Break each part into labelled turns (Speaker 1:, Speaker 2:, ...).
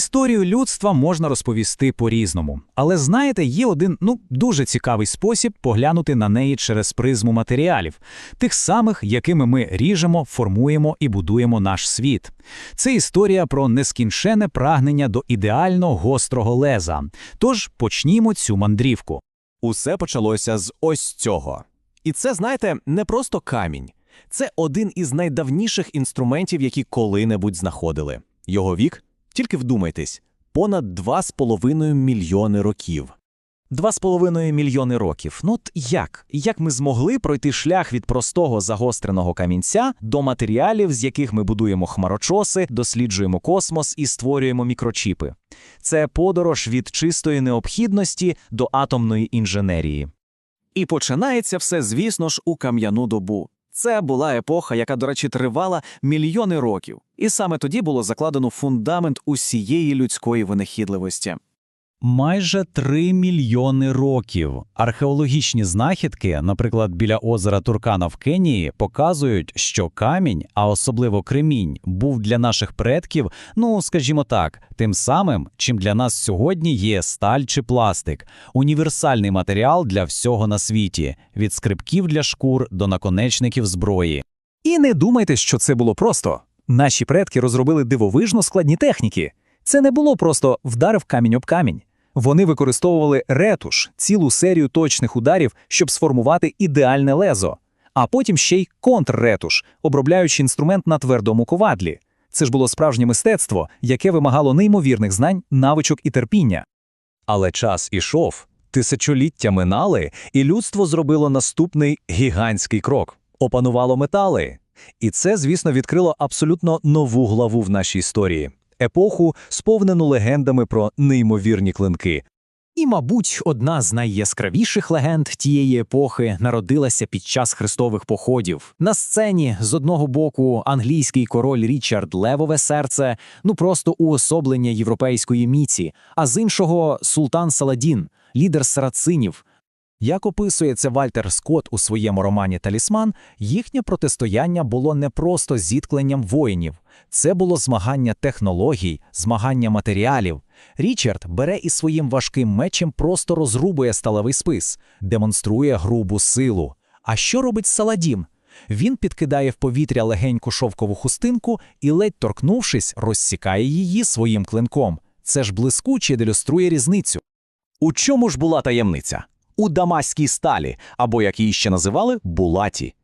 Speaker 1: Історію людства можна розповісти по-різному, але знаєте, є один ну дуже цікавий спосіб поглянути на неї через призму матеріалів, тих самих, якими ми ріжемо, формуємо і будуємо наш світ. Це історія про нескінчене прагнення до ідеально гострого леза. Тож почнімо цю мандрівку.
Speaker 2: Усе почалося з ось цього. І це, знаєте, не просто камінь. Це один із найдавніших інструментів, які коли-небудь знаходили. Його вік, тільки вдумайтесь, понад 2,5 мільйони років.
Speaker 3: Два з половиною мільйони років. Ну от як? Як ми змогли пройти шлях від простого загостреного камінця до матеріалів, з яких ми будуємо хмарочоси, досліджуємо космос і створюємо мікрочіпи? Це подорож від чистої необхідності до атомної інженерії.
Speaker 4: І починається все, звісно ж, у кам'яну добу. Це була епоха, яка, до речі, тривала мільйони років, і саме тоді було закладено фундамент усієї людської винахідливості.
Speaker 1: Майже 3 мільйони років. Археологічні знахідки, наприклад, біля озера Туркана в Кенії, показують, що камінь, а особливо кремінь, був для наших предків, ну скажімо так, тим самим, чим для нас сьогодні є сталь чи пластик, універсальний матеріал для всього на світі, від скрипків для шкур до наконечників зброї.
Speaker 3: І не думайте, що це було просто. Наші предки розробили дивовижно складні техніки. Це не було просто вдарив камінь об камінь. Вони використовували ретуш, цілу серію точних ударів, щоб сформувати ідеальне лезо, а потім ще й контрретуш, обробляючи інструмент на твердому ковадлі. Це ж було справжнє мистецтво, яке вимагало неймовірних знань, навичок і терпіння.
Speaker 2: Але час ішов, тисячоліття минали, і людство зробило наступний гігантський крок опанувало метали. І це, звісно, відкрило абсолютно нову главу в нашій історії епоху, сповнену легендами про неймовірні клинки.
Speaker 3: І, мабуть, одна з найяскравіших легенд тієї епохи народилася під час хрестових походів. На сцені з одного боку англійський король Річард Левове серце, ну просто уособлення європейської міці, а з іншого султан Саладін, лідер сарацинів. Як описує це Вальтер Скотт у своєму романі Талісман, їхнє протистояння було не просто зіткненням воїнів, це було змагання технологій, змагання матеріалів. Річард бере із своїм важким мечем просто розрубує сталевий спис, демонструє грубу силу. А що робить Саладін? Він підкидає в повітря легеньку шовкову хустинку і, ледь торкнувшись, розсікає її своїм клинком. Це ж блискуче ілюструє різницю.
Speaker 2: У чому ж була таємниця? У дамаській сталі, або як її ще називали, булаті.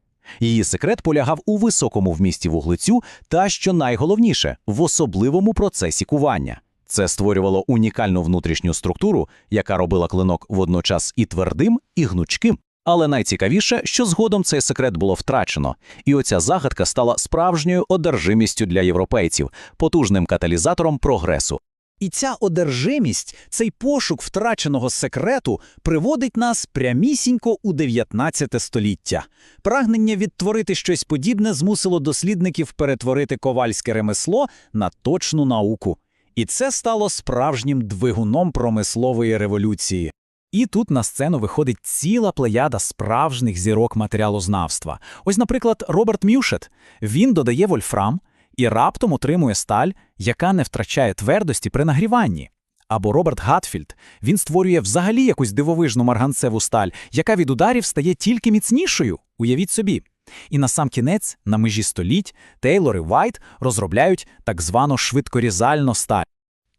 Speaker 2: Її секрет полягав у високому вмісті вуглецю та, що найголовніше, в особливому процесі кування. Це створювало унікальну внутрішню структуру, яка робила клинок водночас і твердим, і гнучким. Але найцікавіше, що згодом цей секрет було втрачено, і оця загадка стала справжньою одержимістю для європейців, потужним каталізатором прогресу.
Speaker 3: І ця одержимість, цей пошук втраченого секрету приводить нас прямісінько у 19 століття. Прагнення відтворити щось подібне змусило дослідників перетворити ковальське ремесло на точну науку. І це стало справжнім двигуном промислової революції. І тут на сцену виходить ціла плеяда справжніх зірок матеріалознавства. Ось, наприклад, Роберт Мюшет. Він додає вольфрам і раптом отримує сталь, яка не втрачає твердості при нагріванні. Або Роберт Гатфільд. Він створює взагалі якусь дивовижну марганцеву сталь, яка від ударів стає тільки міцнішою. Уявіть собі. І на сам кінець, на межі століть, Тейлор і Вайт розробляють так звану швидкорізальну сталь.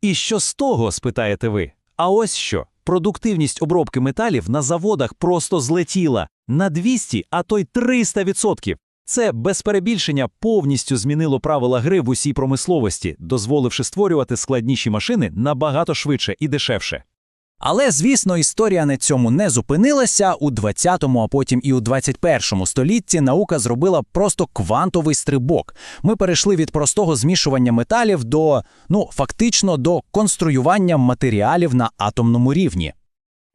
Speaker 2: І що з того, спитаєте ви? А ось що. Продуктивність обробки металів на заводах просто злетіла на 200, а то й 300%. Це без перебільшення повністю змінило правила гри в усій промисловості, дозволивши створювати складніші машини набагато швидше і дешевше.
Speaker 3: Але, звісно, історія на цьому не зупинилася. У 20-му, а потім і у 21-му столітті наука зробила просто квантовий стрибок. Ми перейшли від простого змішування металів до, ну, фактично, до конструювання матеріалів на атомному рівні.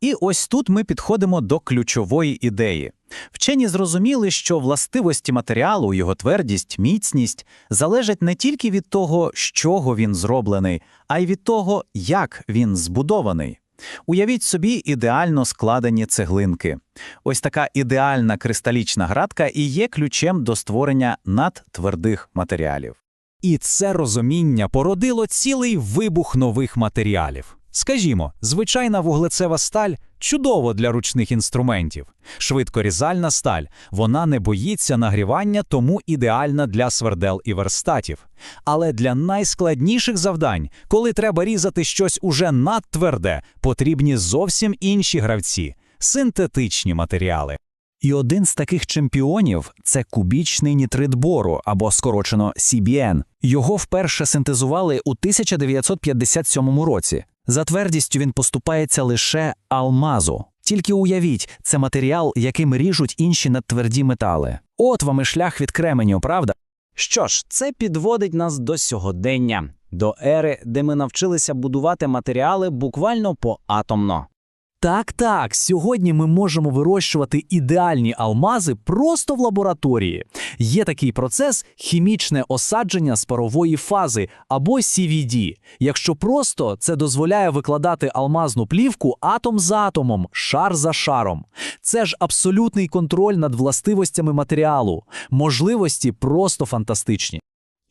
Speaker 3: І ось тут ми підходимо до ключової ідеї. Вчені зрозуміли, що властивості матеріалу, його твердість, міцність залежать не тільки від того, з чого він зроблений, а й від того, як він збудований. Уявіть собі ідеально складені цеглинки. Ось така ідеальна кристалічна градка і є ключем до створення надтвердих матеріалів.
Speaker 1: І це розуміння породило цілий вибух нових матеріалів. Скажімо, звичайна вуглецева сталь чудово для ручних інструментів. Швидкорізальна сталь, вона не боїться нагрівання, тому ідеальна для свердел і верстатів. Але для найскладніших завдань, коли треба різати щось уже надтверде, потрібні зовсім інші гравці синтетичні матеріали.
Speaker 3: І один з таких чемпіонів це кубічний нітрид бору, або скорочено CBN. Його вперше синтезували у 1957 році. За твердістю він поступається лише алмазу. Тільки уявіть, це матеріал, яким ріжуть інші надтверді метали. От вам і шлях від кременю, правда?
Speaker 5: Що ж, це підводить нас до сьогодення, до ери, де ми навчилися будувати матеріали буквально поатомно.
Speaker 3: Так, так. Сьогодні ми можемо вирощувати ідеальні алмази просто в лабораторії. Є такий процес хімічне осадження з парової фази або CVD. Якщо просто це дозволяє викладати алмазну плівку атом за атомом, шар за шаром. Це ж абсолютний контроль над властивостями матеріалу. Можливості просто фантастичні.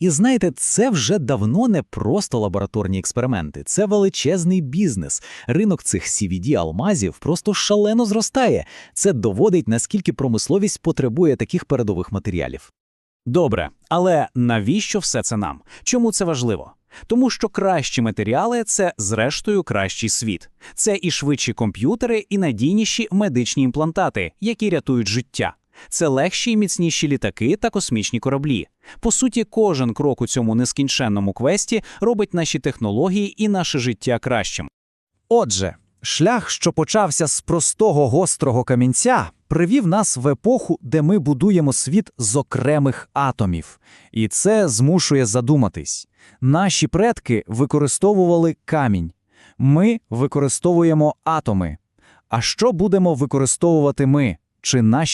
Speaker 1: І знаєте, це вже давно не просто лабораторні експерименти, це величезний бізнес. Ринок цих CVD-алмазів просто шалено зростає. Це доводить, наскільки промисловість потребує таких передових матеріалів.
Speaker 5: Добре, але навіщо все це нам? Чому це важливо? Тому що кращі матеріали це, зрештою, кращий світ. Це і швидші комп'ютери, і надійніші медичні імплантати, які рятують життя. Це легші і міцніші літаки та космічні кораблі. По суті, кожен крок у цьому нескінченному квесті робить наші технології і наше життя кращим.
Speaker 3: Отже, шлях, що почався з простого гострого камінця, привів нас в епоху, де ми будуємо світ з окремих атомів. І це змушує задуматись. Наші предки використовували камінь. Ми використовуємо атоми. А що будемо використовувати ми? Чи наші